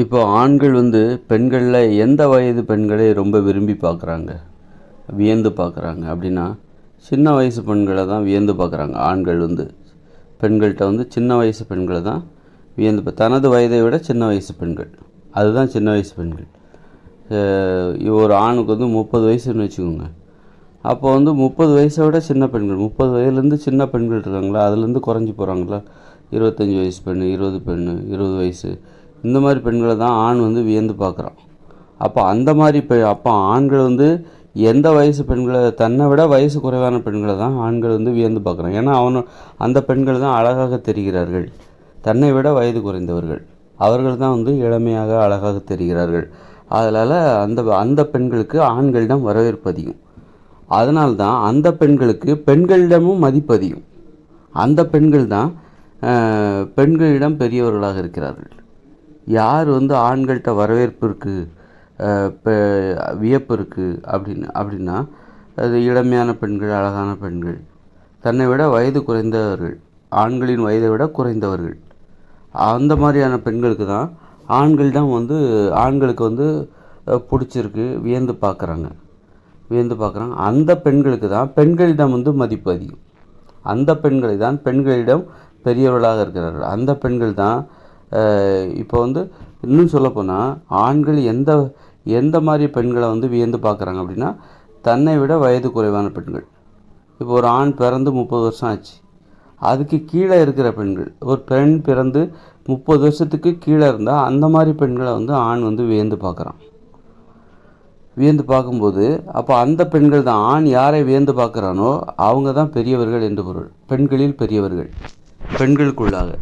இப்போ ஆண்கள் வந்து பெண்களில் எந்த வயது பெண்களை ரொம்ப விரும்பி பார்க்குறாங்க? வியந்து பார்க்குறாங்க. அப்படின்னா சின்ன வயசு பெண்களை தான் வியந்து பார்க்குறாங்க. ஆண்கள் வந்து பெண்கள்கிட்ட வந்து சின்ன வயசு பெண்களை தான் வியந்து தனது வயதை விட சின்ன வயசு பெண்கள். அதுதான் சின்ன வயசு பெண்கள். ஒரு ஆணுக்கு வந்து முப்பது வயசுன்னு வச்சுக்கோங்க. அப்போ வந்து முப்பது வயசை விட சின்ன பெண்கள் முப்பது வயதுலேருந்து சின்ன பெண்கள் இருக்காங்களா? அதுலேருந்து குறைஞ்சி போகிறாங்களா இருபத்தஞ்சி வயசு பெண் இருபது பெண் இருபது வயசு இந்த மாதிரி பெண்களை தான் ஆண் வந்து வியந்து பார்க்குறான். அப்போ அந்த மாதிரி பெ அப்போ ஆண்கள் வந்து எந்த வயசு பெண்களை தன்னை விட வயசு குறைவான பெண்களை தான் ஆண்கள் வந்து வியந்து பார்க்குறான். ஏன்னா அவனு அந்த பெண்கள் தான் அழகாக தெரிகிறார்கள். தன்னை விட வயது குறைந்தவர்கள். அவர்கள் தான் வந்து இளமையாக அழகாக தெரிகிறார்கள். அதனால் அந்த அந்த பெண்களுக்கு ஆண்களிடம் வரவேற்பு அதிகம். அதனால்தான் அந்த பெண்களுக்கு பெண்களிடமும் மதிப்பு அதிகம். அந்த பெண்கள் தான் பெண்களிடம் பெரியவர்களாக இருக்கிறார்கள். யார் வந்து ஆண்கள்கிட்ட வரவேற்பு இருக்குது வியப்பு இருக்குது அப்படின்னு அப்படின்னா அது இளமையான பெண்கள் அழகான பெண்கள். தன்னை விட வயது குறைந்தவர்கள் ஆண்களின் வயதை விட குறைந்தவர்கள். அந்த மாதிரியான பெண்களுக்கு தான் ஆண்களிடம் வந்து ஆண்களுக்கு வந்து பிடிச்சிருக்கு வியந்து பார்க்குறாங்க வியந்து பார்க்குறாங்க அந்த பெண்களுக்கு தான் பெண்களிடம் வந்து மதிப்பு அதிகம். அந்த பெண்களை தான் பெண்களிடம் பெரியவர்களாக இருக்கிறார்கள். அந்த பெண்கள் தான் இப்போ வந்து இன்னும் சொல்லப்போனால் ஆண்கள் எந்த எந்த மாதிரி பெண்களை வந்து வியந்து பார்க்குறாங்க அப்படின்னா தன்னை விட வயது குறைவான பெண்கள். இப்போ ஒரு ஆண் பிறந்து முப்பது வருஷம் ஆச்சு. அதுக்கு கீழே இருக்கிற பெண்கள் ஒரு பெண் பிறந்து முப்பது வருஷத்துக்கு கீழே இருந்தால் அந்த மாதிரி பெண்களை வந்து ஆண் வந்து வியந்து பார்க்குறான். வியந்து பார்க்கும்போது அப்போ அந்த பெண்கள் தான் ஆண் யாரை வியந்து பார்க்குறானோ அவங்க தான் பெரியவர்கள் என்று பொருள். பெண்களில் பெரியவர்கள். பெண்களுக்குள்ளாக.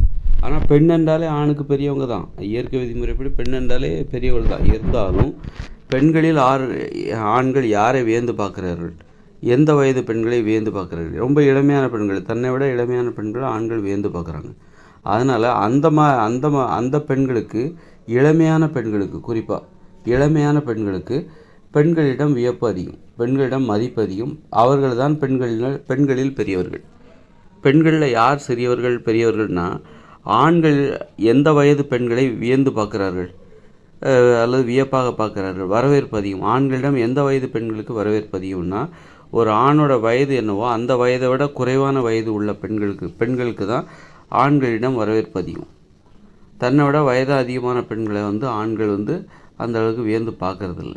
ஆனால் பெண் என்றாலே ஆணுக்கு பெரியவங்க தான். இயற்கை விதிமுறைப்படி பெண் என்றாலே பெரியவர்கள் தான். இருந்தாலும் பெண்களில் ஆறு ஆண்கள் யாரை வியந்து பார்க்கிறார்கள்? எந்த வயது பெண்களை வியந்து பார்க்குறார்கள்? ரொம்ப இளமையான பெண்கள் தன்னை விட இளமையான பெண்கள் ஆண்கள் வியந்து பார்க்குறாங்க. அதனால் அந்த மா அந்த மா அந்த பெண்களுக்கு இளமையான பெண்களுக்கு குறிப்பாக இளமையான பெண்களுக்கு பெண்களிடம் வியப்பு அதிகம் பெண்களிடம் மதிப்பு அதிகம். அவர்கள் தான் பெண்களில் பெண்களில் பெரியவர்கள். பெண்களில் யார் சிறியவர்கள் பெரியவர்கள்னால் ஆண்கள் எந்த வயது பெண்களை வியந்து பார்க்கிறார்கள்? அல்லது வியப்பாக பார்க்கிறார்கள்? வரவேற்பு அதிகம். ஆண்களிடம் எந்த வயது பெண்களுக்கு வரவேற்பு அதிகம்னா ஒரு ஆணோட வயது என்னவோ அந்த வயதை விட குறைவான வயது உள்ள பெண்களுக்கு பெண்களுக்கு தான் ஆண்களிடம் வரவேற்பு அதிகம். தன்னை விட வயது அதிகமான பெண்களை வந்து ஆண்கள் வந்து அந்த அளவுக்கு வியந்து பார்க்கறதில்ல.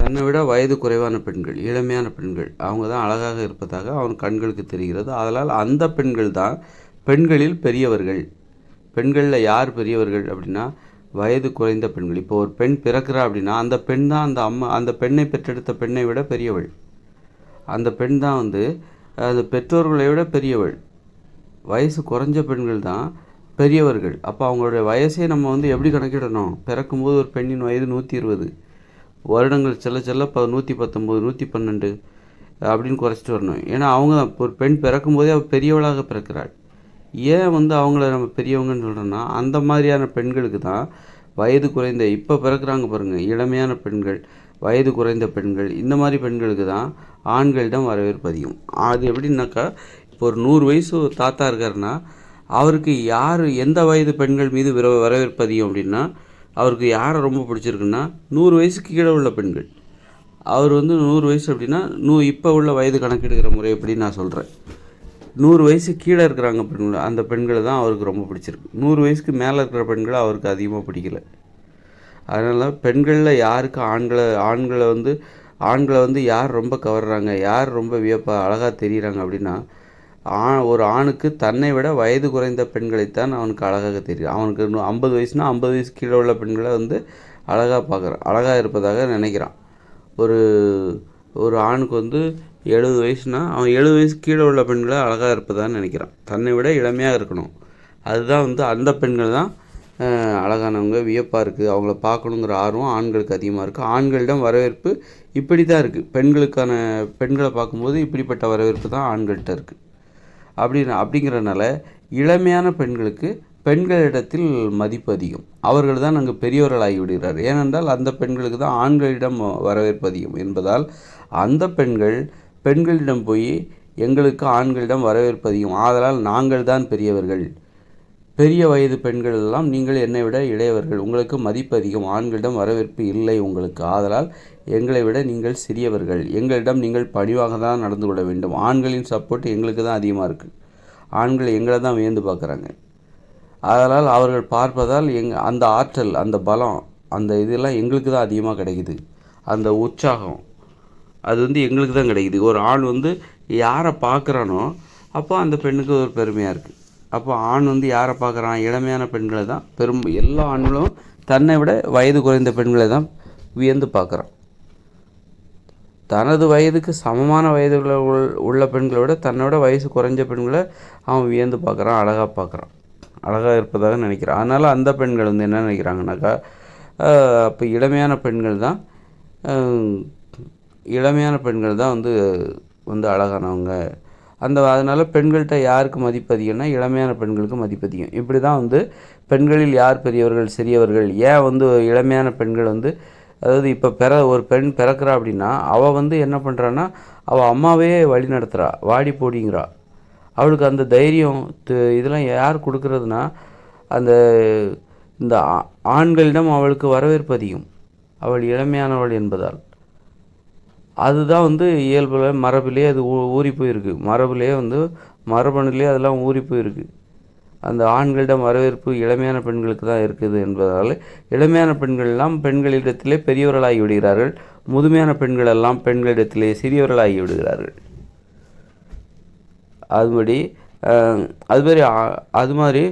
தன்னை விட வயது குறைவான பெண்கள் இளமையான பெண்கள் அவங்க தான் அழகாக இருப்பதாக அவன் கண்களுக்கு தெரிகிறது. அதனால் அந்த பெண்கள் தான் பெண்களில் பெரியவர்கள். பெண்களில் யார் பெரியவர்கள் அப்படின்னா வயது குறைந்த பெண்கள். இப்போ ஒரு பெண் பிறக்கிறா அப்படின்னா அந்த பெண் தான் அந்த அம்மா அந்த பெண்ணை பெற்றெடுத்த பெண்ணை விட பெரியவள். அந்த பெண் தான் வந்து அந்த பெற்றோர்களை விட பெரியவள். வயசு குறைஞ்ச பெண்கள் தான் பெரியவர்கள். அப்போ அவங்களுடைய வயசே நம்ம வந்து எப்படி கணக்கிடணும்? பிறக்கும்போது ஒரு பெண்ணின் வயது நூற்றி இருபது. வருடங்கள் செல்ல செல்ல ப நூற்றி பத்தொம்போது நூற்றி பன்னெண்டு அப்படின்னு குறைச்சிட்டு வரணும். ஏன்னா அவங்க தான். ஒரு பெண் பிறக்கும்போதே அவள் பெரியவளாக பிறக்கிறாள். ஏன் வந்து அவங்கள நம்ம பெரியவங்கன்னு சொல்கிறோன்னா அந்த மாதிரியான பெண்களுக்கு தான் வயது குறைந்த இப்போ பிறக்கிறாங்க பாருங்கள் இளமையான பெண்கள் வயது குறைந்த பெண்கள் இந்த மாதிரி பெண்களுக்கு தான் ஆண்களிடம் வரவேற்பு அதிகம். அது எப்படின்னாக்கா இப்போ ஒரு நூறு வயசு தாத்தா இருக்காருன்னா அவருக்கு யார் எந்த வயது பெண்கள் மீது விர வரவேற்பு அதிகம் அப்படின்னா அவருக்கு யாரை ரொம்ப பிடிச்சிருக்குன்னா நூறு வயசுக்கு கீழே உள்ள பெண்கள். அவர் வந்து நூறு வயசு அப்படின்னா நூ இப்போ உள்ள வயது கணக்கெடுக்கிற முறை எப்படி நான் சொல்கிறேன் நூறு வயசு கீழே இருக்கிறாங்க பெண்கள் அந்த பெண்களை தான் அவருக்கு ரொம்ப பிடிச்சிருக்கு. நூறு வயசுக்கு மேலே இருக்கிற பெண்களை அவருக்கு அதிகமாக பிடிக்கல. அதனால் பெண்களில் யாருக்கு ஆண்களை ஆண்களை வந்து ஆண்களை வந்து யார் ரொம்ப கவர்றாங்க யார் ரொம்ப வியப்பா அழகாக தெரியுறாங்க அப்படின்னா ஆ ஒரு ஆணுக்கு தன்னை விட வயது குறைந்த பெண்களைத்தான் அவனுக்கு அழகாக தெரியும். அவனுக்கு இன்னும் ஐம்பது வயசுனா ஐம்பது வயசு கீழே உள்ள பெண்களை வந்து அழகாக பார்க்குறான் அழகாக இருப்பதாக நினைக்கிறான். ஒரு ஒரு ஆணுக்கு வந்து எழுபது வயசுனா அவன் எழுபது வயசு கீழே உள்ள பெண்களை அழகாக இருப்பதான்னு நினைக்கிறான். தன்னை விட இளமையாக இருக்கணும். அதுதான் வந்து அந்த பெண்கள் தான் அழகானவங்க வியப்பாக இருக்குது அவங்கள பார்க்கணுங்கிற ஆர்வம் ஆண்களுக்கு அதிகமாக இருக்குது ஆண்களிடம் வரவேற்பு இப்படி தான் இருக்குது பெண்களுக்கான பெண்களை பார்க்கும்போது இப்படிப்பட்ட வரவேற்பு தான் ஆண்கள்கிட்ட இருக்குது அப்படின்னு அப்படிங்கிறனால இளமையான பெண்களுக்கு பெண்களிடத்தில் மதிப்பு அதிகம். அவர்கள் தான் அங்கு பெரியவர்களாகி விடுகிறார் ஏனென்றால் அந்த பெண்களுக்கு தான் ஆண்களிடம் வரவேற்பு அதிகம் என்பதால் அந்த பெண்கள் பெண்களிடம் போய் எங்களுக்கு ஆண்களிடம் வரவேற்பு அதிகம் ஆதலால் நாங்கள் தான் பெரியவர்கள். பெரிய வயது பெண்கள் எல்லாம் நீங்கள் என்னை விட இளையவர்கள். உங்களுக்கு மதிப்பு அதிகம். ஆண்களிடம் வரவேற்பு இல்லை உங்களுக்கு. ஆதலால் எங்களை விட நீங்கள் சிறியவர்கள். எங்களிடம் நீங்கள் பணிவாக தான் நடந்து கொள்ள வேண்டும். ஆண்களின் சப்போர்ட் எங்களுக்கு தான் அதிகமாக இருக்குது ஆண்கள் எங்களை தான் வியந்து பார்க்குறாங்க. அதனால் அவர்கள் பார்ப்பதால் எங் அந்த ஆற்றல் அந்த பலம் அந்த இதெல்லாம் எங்களுக்கு தான் அதிகமாக கிடைக்குது. அந்த உற்சாகம். அது வந்து எங்களுக்கு தான் கிடைக்குது. ஒரு ஆண் வந்து யாரை பார்க்குறானோ அப்போ அந்த பெண்ணுக்கு ஒரு பெருமையாக இருக்குது அப்போ ஆண் வந்து யாரை பார்க்குறான்? இளமையான பெண்களை தான் பெரும் எல்லா ஆண்களும் தன்னை விட வயது குறைந்த பெண்களை தான் வியந்து பார்க்குறான். தனது வயதுக்கு சமமான வயது உள்ள பெண்களை விட தன்னோட வயசு குறைஞ்ச பெண்களை அவன் வியந்து பார்க்குறான் அழகாக பார்க்குறான். அழகாக இருப்பதாக நினைக்கிறான். அதனால் அந்த பெண்கள் வந்து என்ன நினைக்கிறாங்கனாக்கா அப்போ இளமையான பெண்கள் தான் இளமையான பெண்கள் தான் வந்து வந்து அழகானவங்க. அந்த அதனால் பெண்கள்கிட்ட யாருக்கு மதிப்பு அதிகம்னா இளமையான பெண்களுக்கு மதிப்பு அதிகம். இப்படி தான் வந்து பெண்களில் யார் பெரியவர்கள் சிறியவர்கள்? ஏன் வந்து இளமையான பெண்கள் வந்து அதாவது இப்போ பிற ஒரு பெண் பிறக்கிறா அப்படின்னா அவள் வந்து என்ன பண்ணுறான்னா அவள் அம்மாவே வழி நடத்துகிறா வாடி போடிங்கிறா. அவளுக்கு அந்த தைரியம் இதெல்லாம் யார் கொடுக்குறதுனா அந்த இந்த ஆண்களிடம் அவளுக்கு வரவேற்பு அதிகம். அவள் இளமையானவள் என்பதால். அதுதான் வந்து இயல்பில் மரபிலே அது ஊறி போயிருக்கு. மரபுலேயே வந்து மரபணுலேயே அதெல்லாம் ஊறி போயிருக்கு. அந்த ஆண்களிடம் வரவேற்பு இளமையான பெண்களுக்கு தான் இருக்குது என்பதால் இளமையான பெண்கள்லாம் பெண்களிடத்திலே பெரியவர்களாகி விடுகிறார்கள். முதுமையான பெண்கள் எல்லாம் பெண்களிடத்திலே சிறியவர்களாகி விடுகிறார்கள். அதுபடி அது மாதிரி அது மாதிரி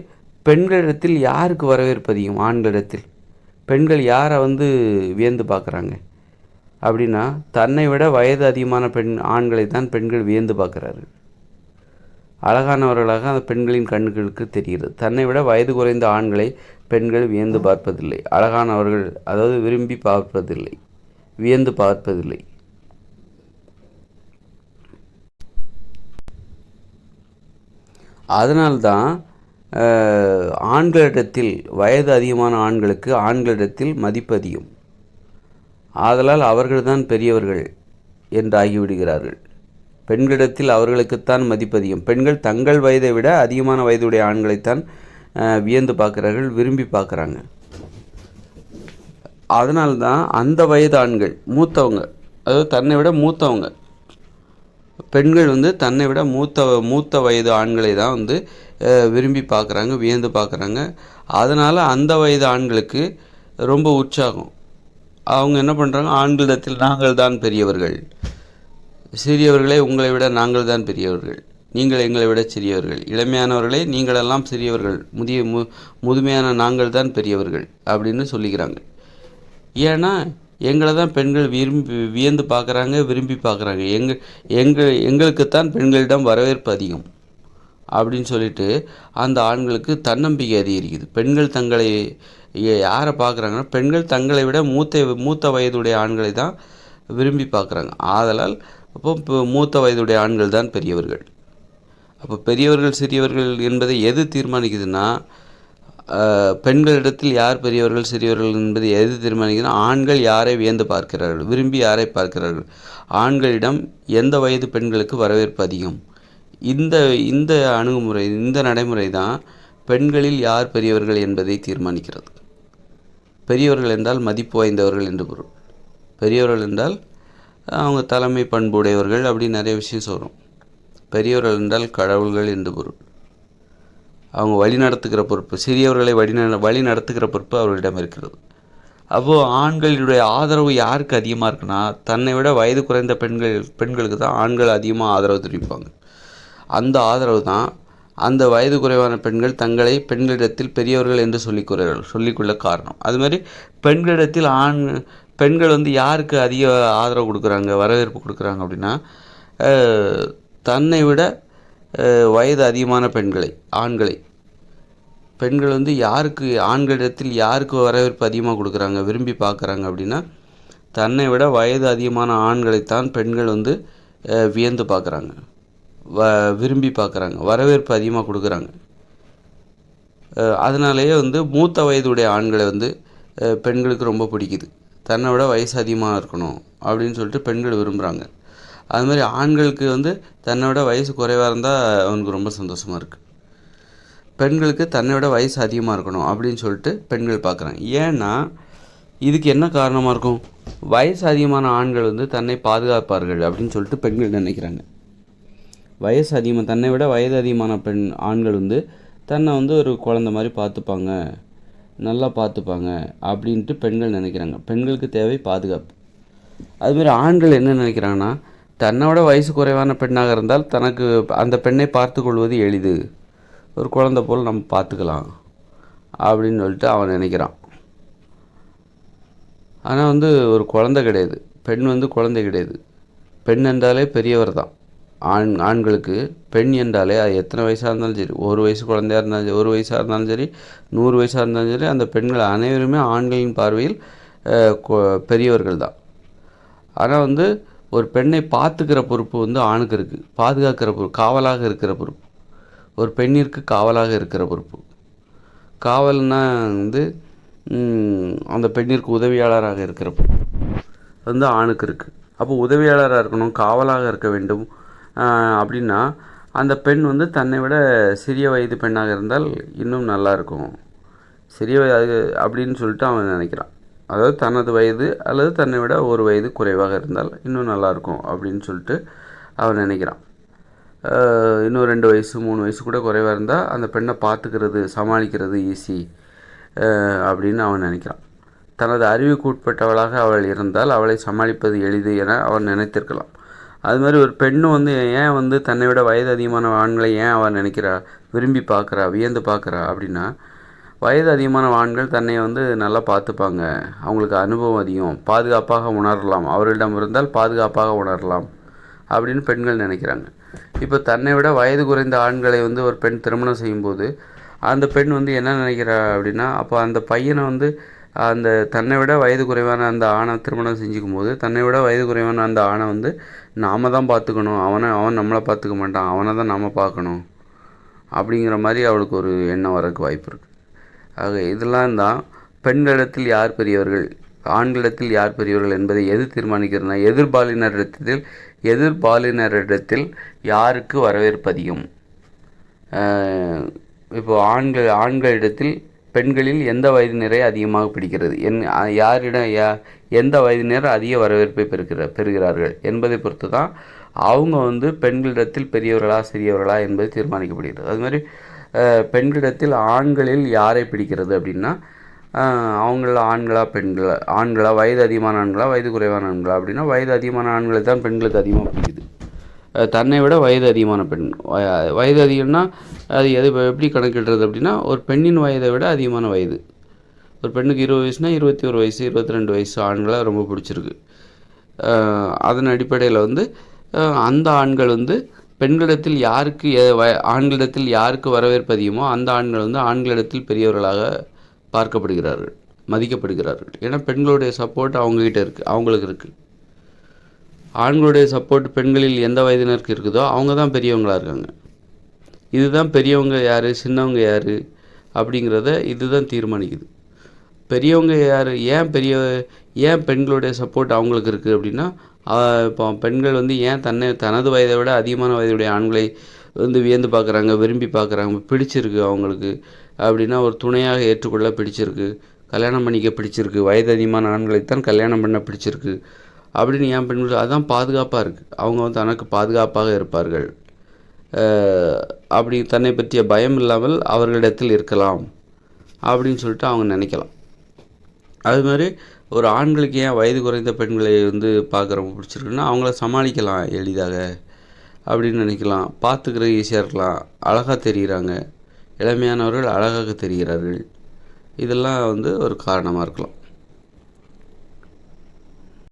பெண்களிடத்தில் யாருக்கு வரவேற்பு அதிகம்? ஆண்களிடத்தில். பெண்கள் யாரை வந்து வியந்து பார்க்குறாங்க? அப்படின்னா தன்னை விட வயது அதிகமான பெண் ஆண்களை தான் பெண்கள் வியந்து பார்க்குறாரு அழகானவர்களாக அந்த பெண்களின் கண்களுக்கு தெரிகிறது. தன்னை விட வயது குறைந்த ஆண்களை பெண்கள் வியந்து பார்ப்பதில்லை. அழகானவர்கள் அதாவது விரும்பி பார்ப்பதில்லை. வியந்து பார்ப்பதில்லை. அதனால்தான் ஆண்களிடத்தில் வயது அதிகமான ஆண்களுக்கு ஆண்களிடத்தில் மதிப்பு அதிகம். ஆதலால் அவர்கள்தான் பெரியவர்கள் என்றாகிவிடுகிறார்கள். பெண்களிடத்தில் அவர்களுக்குத்தான் மதிப்பு அதிகம். பெண்கள் தங்கள் வயதை விட அதிகமான வயதுடைய ஆண்களைத்தான் வியந்து பார்க்குறார்கள் விரும்பி பார்க்குறாங்க. அதனால்தான் அந்த வயது ஆண்கள் மூத்தவங்க அதாவது தன்னை விட மூத்தவங்க பெண்கள் வந்து தன்னை விட மூத்த மூத்த வயது ஆண்களை தான் வந்து விரும்பி பார்க்குறாங்க வியந்து பார்க்குறாங்க. அதனால் அந்த வயது ஆண்களுக்கு ரொம்ப உற்சாகம். அவங்க என்ன பண்ணுறாங்க ஆண்களிடத்தில் நாங்கள் தான் பெரியவர்கள். சிறியவர்களே உங்களை விட நாங்கள் தான் பெரியவர்கள். நீங்கள் எங்களை விட சிறியவர்கள். இளமையானவர்களே நீங்களெல்லாம் சிறியவர்கள். முதிய மு முதுமையான நாங்கள் தான் பெரியவர்கள் அப்படின்னு சொல்லிக்கிறாங்க. ஏன்னா எங்களை தான் பெண்கள் விரும்பி வியந்து பார்க்குறாங்க விரும்பி பார்க்குறாங்க. எங்கள் எங்கள் எங்களுக்குத்தான் பெண்களிடம் வரவேற்பு அதிகம் அப்படின்னு சொல்லிட்டு அந்த ஆண்களுக்கு தன்னம்பிக்கை அதிகரிக்குது. பெண்கள் தங்களை யாரை பார்க்குறாங்கன்னா பெண்கள் தங்களை விட மூத்த மூத்த வயதுடைய ஆண்களை தான் விரும்பி பார்க்குறாங்க. ஆதலால் அப்போ இப்போ மூத்த வயதுடைய ஆண்கள் தான் பெரியவர்கள். அப்போ பெரியவர்கள் சிறியவர்கள் என்பதை எது தீர்மானிக்குதுன்னா பெண்களிடத்தில் யார் பெரியவர்கள் சிறியவர்கள் என்பதை எது தீர்மானிக்குதுன்னா ஆண்கள் யாரை வியந்து பார்க்கிறார்கள் விரும்பி யாரை பார்க்கிறார்கள். ஆண்களிடம் எந்த வயது பெண்களுக்கு வரவேற்பு அதிகம்? இந்த இந்த அணுகுமுறை இந்த நடைமுறை தான் பெண்களில் யார் பெரியவர்கள் என்பதை தீர்மானிக்கிறது. பெரியவர்கள் என்றால் மதிப்பு வாய்ந்தவர்கள் என்று பொருள். பெரியவர்கள் என்றால் அவங்க தலைமை பண்புடையவர்கள் அப்படி நிறைய விஷயம் சொல்கிறோம் பெரியவர்கள் என்றால் கடவுள்கள் என்று பொருள். அவங்க வழி நடத்துகிற பொறுப்பு சிறியவர்களை வழி வழி நடத்துகிற பொறுப்பு அவர்களிடம் இருக்கிறது. அப்போது ஆண்களுடைய ஆதரவு யாருக்கு அதிகமாக இருக்குன்னா தன்னை விட வயது குறைந்த பெண்கள் பெண்களுக்கு தான் ஆண்கள் அதிகமாக ஆதரவு தெரிவிப்பாங்க. அந்த ஆதரவு தான் அந்த வயது குறைவான பெண்கள் தங்களை பெண்களிடத்தில் பெரியவர்கள் என்று சொல்லிக்கொள்கிறார்கள் சொல்லிக்கொள்ள காரணம். அது மாதிரி பெண்களிடத்தில் ஆண் பெண்கள் வந்து யாருக்கு அதிக ஆதரவு கொடுக்குறாங்க வரவேற்பு கொடுக்குறாங்க அப்படின்னா தன்னை விட வயது அதிகமான பெண்களை ஆண்களை. பெண்கள் வந்து யாருக்கு ஆண்களிடத்தில் யாருக்கு வரவேற்பு அதிகமாக கொடுக்குறாங்க விரும்பி பார்க்குறாங்க அப்படின்னா தன்னை விட வயது அதிகமான ஆண்களைத்தான் பெண்கள் வந்து வியந்து பார்க்குறாங்க. வ விரும்பி பார்க்குறாங்க. வரவேற்பு அதிகமாக கொடுக்குறாங்க. அதனாலேயே வந்து மூத்த வயதுடைய ஆண்களை வந்து பெண்களுக்கு ரொம்ப பிடிக்குது. தன்னை விட வயசு அதிகமாக இருக்கணும் அப்படின்னு சொல்லிட்டு பெண்கள் விரும்புகிறாங்க அது மாதிரி ஆண்களுக்கு வந்து தன்னை விட வயசு குறைவாக இருந்தால் அவனுக்கு ரொம்ப சந்தோஷமாக இருக்குது பெண்களுக்கு தன்னை விட வயசு அதிகமாக இருக்கணும் அப்படின்னு சொல்லிட்டு பெண்கள் பார்க்குறாங்க. ஏன்னா இதுக்கு என்ன காரணமாக இருக்கும்? வயசு அதிகமான ஆண்கள் வந்து தன்னை பாதுகாப்பார்கள் அப்படின்னு சொல்லிட்டு பெண்கள் நினைக்கிறாங்க. வயசு அதிகமாக தன்னை விட வயது அதிகமான பெண் ஆண்கள் வந்து தன்னை வந்து ஒரு குழந்த மாதிரி பார்த்துப்பாங்க. நல்லா பார்த்துப்பாங்க அப்படின்ட்டு பெண்கள் நினைக்கிறாங்க. பெண்களுக்கு தேவை பாதுகாப்பு. அதுமாரி ஆண்கள் என்ன நினைக்கிறாங்கன்னா தன்னோட வயசு குறைவான பெண்ணாக இருந்தால் தனக்கு அந்த பெண்ணை பார்த்து கொள்வது எளிது. ஒரு குழந்த போல் நம்ம பார்த்துக்கலாம் அப்படின்னு சொல்லிட்டு அவன் நினைக்கிறான். ஆனால் வந்து ஒரு குழந்த கிடையாது. பெண் வந்து குழந்தை கிடையாது. பெண் என்றாலே பெரியவர் தான். ஆண் ஆண்களுக்கு பெண் என்றாலே அது எத்தனை வயசாக இருந்தாலும் சரி ஒரு வயசு குழந்தையாக இருந்தாலும் சரி ஒரு வயசாக இருந்தாலும் சரி நூறு வயசாக இருந்தாலும் சரி அந்த பெண்கள் அனைவருமே ஆண்களின் பார்வையில் பெரியவர்கள் தான். ஆனால் வந்து ஒரு பெண்ணை பார்த்துக்கிற பொறுப்பு வந்து ஆணுக்கு இருக்குது பாதுகாக்கிற பொறுப்பு காவலாக இருக்கிற பொறுப்பு. ஒரு பெண்ணிற்கு காவலாக இருக்கிற பொறுப்பு. காவல்னா வந்து அந்த பெண்ணிற்கு உதவியாளராக இருக்கிற பொறுப்பு. வந்து ஆணுக்கு இருக்குது அப்போ உதவியாளராக இருக்கணும் காவலாக இருக்க வேண்டும். அப்படின்னா அந்த பெண் வந்து தன்னை விட சிறிய வயது பெண்ணாக இருந்தால் இன்னும் நல்லாயிருக்கும் சிறிய வயது அப்படின்னு சொல்லிட்டு அவன் நினைக்கிறான். அதாவது தனது வயது அல்லது தன்னை விட ஒரு வயது குறைவாக இருந்தால் இன்னும் நல்லாயிருக்கும் அப்படின்னு சொல்லிட்டு அவன் நினைக்கிறான். இன்னும் ரெண்டு வயசு மூணு வயசு கூட குறைவாக இருந்தால் அந்த பெண்ணை பார்த்துக்கிறது சமாளிக்கிறது ஈஸி அப்படின்னு அவன் நினைக்கிறான். தனது அறிவுக்கு உட்பட்டவளாக அவள் இருந்தால் அவளை சமாளிப்பது எளிது என அவன் நினைத்திருக்கலாம். அது மாதிரி ஒரு பெண்ணும் வந்து ஏன் வந்து தன்னை விட வயது அதிகமான ஆண்களை ஏன் அவள் நினைக்கிறா? விரும்பி பார்க்குறா வியந்து பார்க்குறா அப்படின்னா வயது அதிகமான ஆண்கள் தன்னை வந்து நல்லா பார்த்துப்பாங்க. அவங்களுக்கு அனுபவம் அதிகம். பாதுகாப்பாக உணரலாம். அவர்களிடம் இருந்தால் பாதுகாப்பாக உணரலாம். அப்படின்னு பெண்கள் நினைக்கிறாங்க. இப்போ தன்னை விட வயது குறைந்த ஆண்களை வந்து ஒரு பெண் திருமணம் செய்யும்போது அந்த பெண் வந்து என்ன நினைக்கிறா அப்படின்னா அப்போ அந்த பையனை வந்து அந்த தன்னை விட வயது குறைவான அந்த ஆணை திருமணம் செஞ்சுக்கும் போது தன்னை விட வயது குறைவான அந்த ஆணை வந்து நாம் தான் பார்த்துக்கணும். அவனை அவன் நம்மளை பார்த்துக்க மாட்டான். அவனை தான் நாம் பார்க்கணும். அப்படிங்கிற மாதிரி அவளுக்கு ஒரு எண்ணம் வரக்கு வாய்ப்பு இருக்குது ஆக இதெல்லாம் தான் பெண்களிடத்தில் யார் பெரியவர்கள் ஆண்களிடத்தில் யார் பெரியவர்கள் என்பதை எது தீர்மானிக்கிறதுனா எதிர்பாலினரிடத்தில் எதிர்பாலினரிடத்தில் யாருக்கு வரவேற்பு அதிகம்? இப்போது ஆண்கள் ஆண்களிடத்தில் பெண்களில் எந்த வயதினரை அதிகமாக பிடிக்கிறது? என் யாரிடம் யா எந்த வயதினர் அதிக வரவேற்பை பெறுகிற பெறுகிறார்கள் என்பதை பொறுத்து தான் அவங்க வந்து பெண்களிடத்தில் பெரியவர்களா சிறியவர்களா என்பது தீர்மானிக்கப்படுகிறது. அது மாதிரி பெண்களிடத்தில் ஆண்களில் யாரை பிடிக்கிறது அப்படின்னா அவங்கள ஆண்களா பெண்களா ஆண்களா வயது அதிகமான ஆண்களா வயது குறைவான ஆண்களா அப்படின்னா வயது அதிகமான ஆண்களை தான் பெண்களுக்கு அதிகமாக பிடிக்குது. தன்னை விட வயது அதிகமான பெண். வயது அதிகம்னா அது எது எப்படி கணக்கிடுறது அப்படின்னா ஒரு பெண்ணின் வயதை விட அதிகமான வயது. ஒரு பெண்ணுக்கு இருபது வயசுனா இருபத்தி ஒரு வயசு இருபத்தி ரெண்டு வயசு ஆண்களாக ரொம்ப பிடிச்சிருக்கு. அதன் அடிப்படையில் வந்து அந்த ஆண்கள் வந்து பெண்களிடத்தில் யாருக்கு ஆண்களிடத்தில் யாருக்கு வரவேற்பு அதிகமோ அந்த ஆண்கள் வந்து ஆண்களிடத்தில் பெரியவர்களாக பார்க்கப்படுகிறார்கள் மதிக்கப்படுகிறார்கள். ஏன்னா பெண்களுடைய சப்போர்ட் அவங்கக்கிட்ட இருக்குது அவங்களுக்கு இருக்குது ஆண்களுடைய சப்போர்ட் பெண்களில் எந்த வயதினருக்கு இருக்குதோ அவங்க தான் பெரியவங்களாக இருக்காங்க. இதுதான் பெரியவங்க யார் சின்னவங்க யார் அப்படிங்கிறத இதுதான் தீர்மானிக்குது. பெரியவங்க யார் ஏன் பெரிய ஏன் பெண்களுடைய சப்போர்ட் அவங்களுக்கு இருக்குது அப்படின்னா இப்போ பெண்கள் வந்து ஏன் தன்னை தனது வயதை விட அதிகமான வயதுடைய ஆண்களை வந்து வியந்து பார்க்குறாங்க விரும்பி பார்க்குறாங்க பிடிச்சிருக்கு அவங்களுக்கு அப்படின்னா ஒரு துணையாக ஏற்றுக்கொள்ள பிடிச்சிருக்கு கல்யாணம் பண்ணிக்க பிடிச்சிருக்கு வயது அதிகமான ஆண்களைத்தான் கல்யாணம் பண்ண பிடிச்சிருக்கு அப்படின்னு ஏன் பெண்கள் அதுதான் பாதுகாப்பாக இருக்குது அவங்க வந்து தனக்கு பாதுகாப்பாக இருப்பார்கள். அப்படி தன்னை பற்றிய பயம் இல்லாமல் அவர்களிடத்தில் இருக்கலாம் அப்படின்னு சொல்லிட்டு அவங்க நினைக்கலாம். அது மாதிரி ஒரு ஆண்களுக்கு ஏன் வயது குறைந்த பெண்களை வந்து பார்க்குறவங்க பிடிச்சிருக்குன்னா அவங்கள சமாளிக்கலாம் எளிதாக அப்படின்னு நினைக்கலாம். பார்த்துக்கிற ஈஸியாக இருக்கலாம். அழகாக தெரிகிறாங்க இளமையானவர்கள் அழகாக தெரிகிறார்கள். இதெல்லாம் வந்து ஒரு காரணமாக இருக்கலாம்.